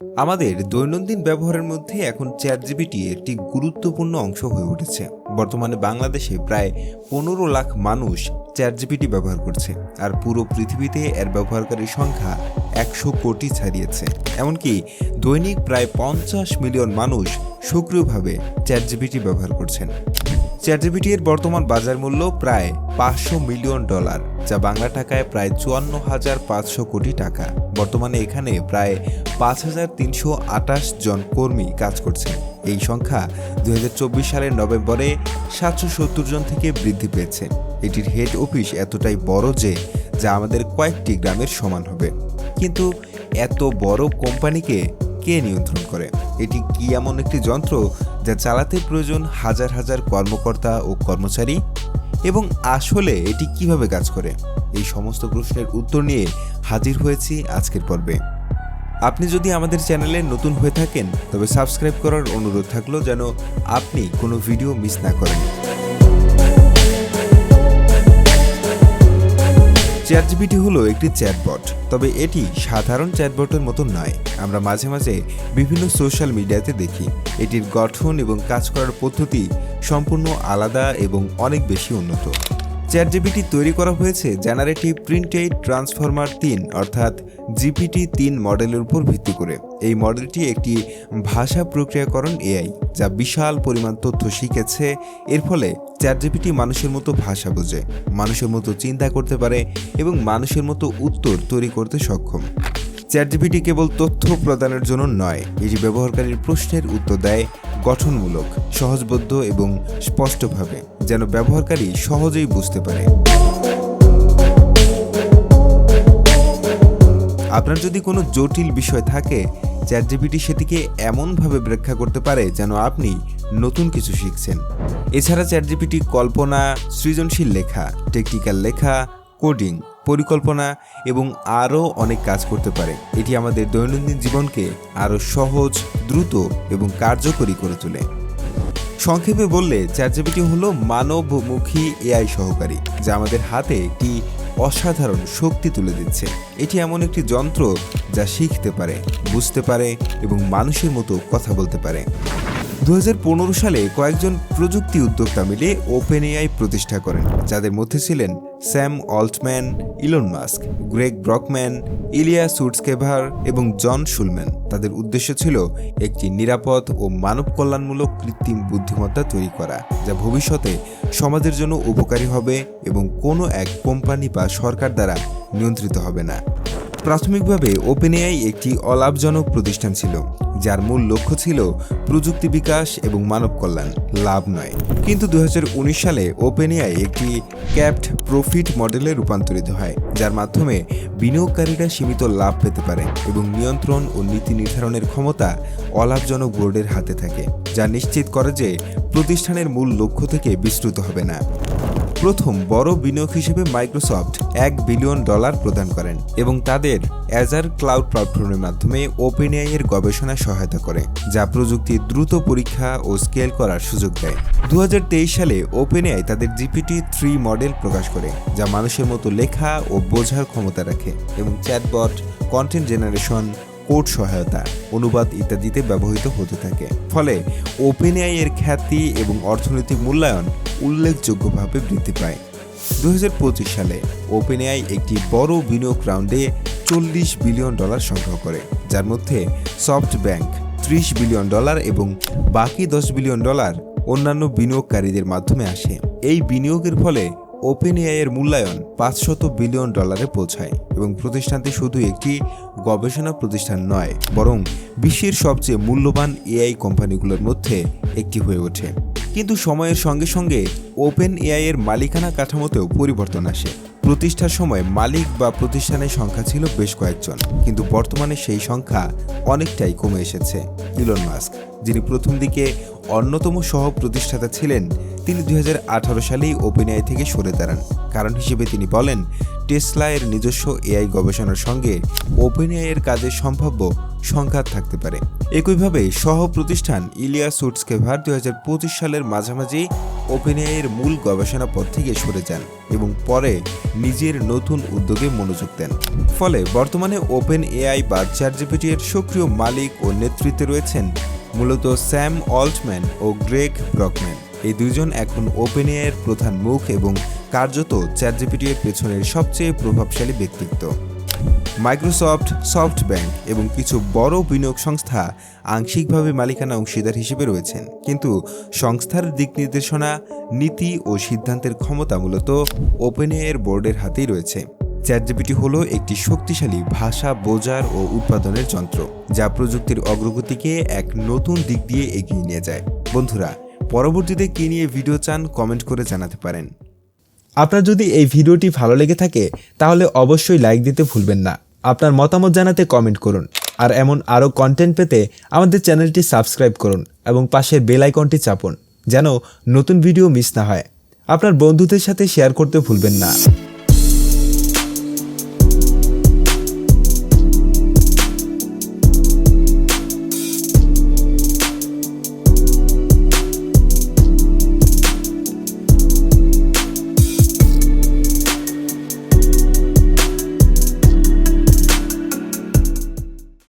আমাদের দৈনন্দিন ব্যবহারের মধ্যে এখন চ্যাট জিবিটি একটি গুরুত্বপূর্ণ অংশ হয়ে উঠেছে। বর্তমানে বাংলাদেশে প্রায় পনেরো লাখ মানুষ চ্যাট জিবিটি ব্যবহার করছে আর পুরো পৃথিবীতে এর ব্যবহারকারীর সংখ্যা একশো কোটি ছাড়িয়েছে। এমনকি দৈনিক প্রায় পঞ্চাশ মিলিয়ন মানুষ সক্রিয়ভাবে চ্যাট জিবিটি ব্যবহার করছেন। চ্যাটজিপিটি এর বর্তমান বাজার মূল্য প্রায় পাঁচশো মিলিয়ন ডলার, যা বাংলা টাকায় প্রায় চুয়ান্ন হাজার পাঁচশো কোটি টাকা। বর্তমানে এখানে প্রায় পাঁচ হাজার তিনশো আটাশ জন কর্মী কাজ করছেন। এই সংখ্যা দু হাজার চব্বিশ সালের নভেম্বরে সাতশো সত্তর জন থেকে বৃদ্ধি পেয়েছে। এটির হেড অফিস এতটাই বড় যে, যা আমাদের কয়েকটি গ্রামের সমান হবে। কিন্তু এত বড় কোম্পানিকে কে নিয়ন্ত্রণ করে? এটি কি এমন একটি যন্ত্র যা চালাতে প্রয়োজন হাজার হাজার কর্মকর্তা ও কর্মচারী? এবং আসলে এটি কীভাবে কাজ করে? এই সমস্ত প্রশ্নের উত্তর নিয়ে হাজির হয়েছি আজকের পর্বে। আপনি যদি আমাদের চ্যানেলে নতুন হয়ে থাকেন, তবে সাবস্ক্রাইব করার অনুরোধ থাকল যেন আপনি কোনো ভিডিও মিস না করেন। চ্যাটজিপিটি হলো একটি চ্যাটবট, তবে এটি সাধারণ চ্যাটবটের মতো নয়। আমরা মাঝে মাঝে বিভিন্ন সোশ্যাল মিডিয়াতে দেখি। এটির গঠন এবং কাজ করার পদ্ধতি সম্পূর্ণ আলাদা এবং অনেক বেশি উন্নত। চ্যাটজিপিটি তৈরি করা হয়েছে জেনারেটিভ প্রিন্টেড ট্রান্সফরমার তিন, অর্থাৎ জিপিটি তিন মডেলের উপর ভিত্তি করে। এই মডেলটি একটি ভাষা প্রক্রিয়াকরণ এআই যা বিশাল পরিমাণ তথ্য শিখেছে। এর ফলে চ্যাটজিপিটি মানুষের মতো ভাষা বোঝে, মানুষের মতো চিন্তা করতে পারে এবং মানুষের মতো উত্তর তৈরি করতে সক্ষম। চ্যাটজিপিটি কেবল তথ্য প্রদানের জন্য নয়, এটি ব্যবহারকারীর প্রশ্নের উত্তর দেয় গঠনমূলক, সহজবোধ্য এবং স্পষ্টভাবে। যেন ব্যবহারকারী সহজেই বুঝতে পারে। আপনার যদি কোনো জটিল বিষয় থাকে চ্যাটজিপিটি সেটিকে এমনভাবে ব্যাখ্যা করতে পারে যেন আপনি নতুন কিছু শিখছেন। এছাড়া চ্যাটজিপিটি কল্পনা, সৃজনশীল লেখা টেকনিক্যাল লেখা কোডিং পরিকল্পনা এবং আরও অনেক কাজ করতে পারে। এটি আমাদের দৈনন্দিন জীবনকে আরও সহজ, দ্রুত এবং কার্যকরী করে তোলে। সংক্ষেপে বললে চ্যাটজিপিটি হলো মানবমুখী এআই সহকারী, যা আমাদের হাতে একটি অসাধারণ শক্তি তুলে দিচ্ছে। এটি এমন একটি যন্ত্র যা শিখতে পারে, বুঝতে পারে এবং মানুষের মতো কথা বলতে পারে। দু হাজার পনেরো সালে কয়েকজন প্রযুক্তি উদ্যোক্তা মিলে ওপেন এআই প্রতিষ্ঠা করেন, যাদের মধ্যে ছিলেন Sam Altman, Elon Musk, Greg Brockman, Ilya Sutskever এবং জন শুলম্যান। তাদের উদ্দেশ্য ছিল একটি নিরাপদ ও মানব কল্যাণমূলক কৃত্রিম বুদ্ধিমত্তা তৈরি করা, যা ভবিষ্যতে সমাজের জন্য উপকারী হবে এবং কোনো এক কোম্পানি বা সরকার দ্বারা নিয়ন্ত্রিত হবে না। প্রাথমিকভাবে ওপেনএআই একটি অলাভজনক প্রতিষ্ঠান ছিল, যার মূল লক্ষ্য ছিল প্রযুক্তি বিকাশ এবং মানব কল্যাণ। লাভ নয়। কিন্তু দু হাজার উনিশ সালে ওপেনএআই একটি ক্যাপড প্রফিট মডেলে রূপান্তরিত হয়, যার মাধ্যমে বিনিয়োগকারীরা সীমিত লাভ পেতে পারে এবং নিয়ন্ত্রণ ও নীতি নির্ধারণের ক্ষমতা অলাভজনক বোর্ডের হাতে থাকে, যা নিশ্চিত করে যে প্রতিষ্ঠানের মূল লক্ষ্য থেকে বিস্তৃত হবে না। প্রথম বড় বিনিয়োগ হিসেবে মাইক্রোসফট এক বিলিয়ন ডলার প্রদান করেন এবং তাদের অ্যাজার ক্লাউড প্ল্যাটফর্মের মাধ্যমে ওপেনএআই এর গবেষণা সহায়তা করে, যা প্রযুক্তির দ্রুত পরীক্ষা ও স্কেল করার সুযোগ দেয়। দু হাজার তেইশ সালে ওপেন ওপেনএআই তাদের জিপিটি থ্রি মডেল প্রকাশ করে, যা মানুষের মতো লেখা ও বোঝার ক্ষমতা রাখে এবং চ্যাটবট কন্টেন্ট জেনারেশন কোড সহায়তা, অনুবাদ ইত্যাদিতে ব্যবহৃত হতে থাকে। ফলে ওপেনএআই এর খ্যাতি এবং অর্থনৈতিক মূল্যায়ন উল্লেখযোগ্যভাবে বৃদ্ধি পায়। দু হাজার পঁচিশ সালে ওপেনএআই একটি বড় বিনিয়োগ রাউন্ডে চল্লিশ বিলিয়ন ডলার সংগ্রহ করে, যার মধ্যে সফট ব্যাংক ত্রিশ বিলিয়ন ডলার এবং বাকি দশ বিলিয়ন ডলার অন্যান্য বিনিয়োগকারীদের মাধ্যমে আসে। এই বিনিয়োগের ফলে ওপেন এর মূল্যায়ন পাঁচশত বিলিয়ন ডলারে পৌঁছায় এবং প্রতিষ্ঠানটি শুধু একটি গবেষণা প্রতিষ্ঠান নয়, বরং বিশ্বের সবচেয়ে মূল্যবান এআই কোম্পানিগুলোর মধ্যে একটি হয়ে ওঠে। কিন্তু সময়ের সঙ্গে সঙ্গে ওপেন এআই এর মালিকানা কাঠামোতেও পরিবর্তন আসে। প্রতিষ্ঠার সময় মালিক বা প্রতিষ্ঠানের সংখ্যা ছিল বেশ কয়েকজন, কিন্তু বর্তমানে সেই সংখ্যা অনেকটাই কমে এসেছে, ইলন মাস্ক, যিনি প্রথম দিকে অন্যতম সহ প্রতিষ্ঠাতা ছিলেন, তিনি দুই হাজার আঠারো সালেই ওপেন ওপেনআই থেকে সরে দাঁড়ান। কারণ হিসেবে তিনি বলেন, টেসলা এর নিজস্ব এআই গবেষণার সঙ্গে ওপেনআই এর কাজের সম্ভাব্য সংঘাত থাকতে পারে। একইভাবে সহ প্রতিষ্ঠান ইলিয়া সুটসকেভার দুই হাজার পঁচিশ সালের মাঝামাঝি ওপেনএআইয়ের মূল গবেষণা পথ থেকে সরে যান এবং পরে নিজের নতুন উদ্যোগে মনোযোগ দেন। ফলে বর্তমানে ওপেন এআই বা চ্যাটজিপিটি এর সক্রিয় মালিক ও নেতৃত্বে রয়েছেন মূলত স্যাম অল্টম্যান ও গ্রেগ ব্রকম্যান। এই দুজন এখন ওপেন এর প্রধান মুখ এবং কার্যত চ্যাটজিপিটি এর পেছনের সবচেয়ে প্রভাবশালী ব্যক্তিত্ব। মাইক্রোসফট সফটব্যাংক এবং কিছু বড় বিনিয়োগ সংস্থা আংশিকভাবে মালিকানা অংশীদার হিসেবে রয়েছেন। কিন্তু সংস্থার দিক নির্দেশনা, নীতি ও সিদ্ধান্তের ক্ষমতা মূলত ওপেন এর বোর্ডের হাতেই রয়েছে। চ্যাটজিপিটি হলো একটি শক্তিশালী ভাষা, বোঝার ও উৎপাদনের যন্ত্র, যা প্রযুক্তির অগ্রগতিকে এক নতুন দিক দিয়ে এগিয়ে নিয়ে যায়। বন্ধুরা, পরবর্তীতে কী নিয়ে ভিডিও চান কমেন্ট করে জানাতে পারেন। আপনার যদি এই ভিডিওটি ভালো লেগে থাকে, তাহলে অবশ্যই লাইক দিতে ভুলবেন না। আপনার মতামত জানাতে কমেন্ট করুন। আর এমন আরও কন্টেন্ট পেতে আমাদের চ্যানেলটি সাবস্ক্রাইব করুন এবং পাশের বেল আইকনটি চাপুন, যেন নতুন ভিডিও মিস না হয়। আপনার বন্ধুদের সাথে শেয়ার করতে ভুলবেন না।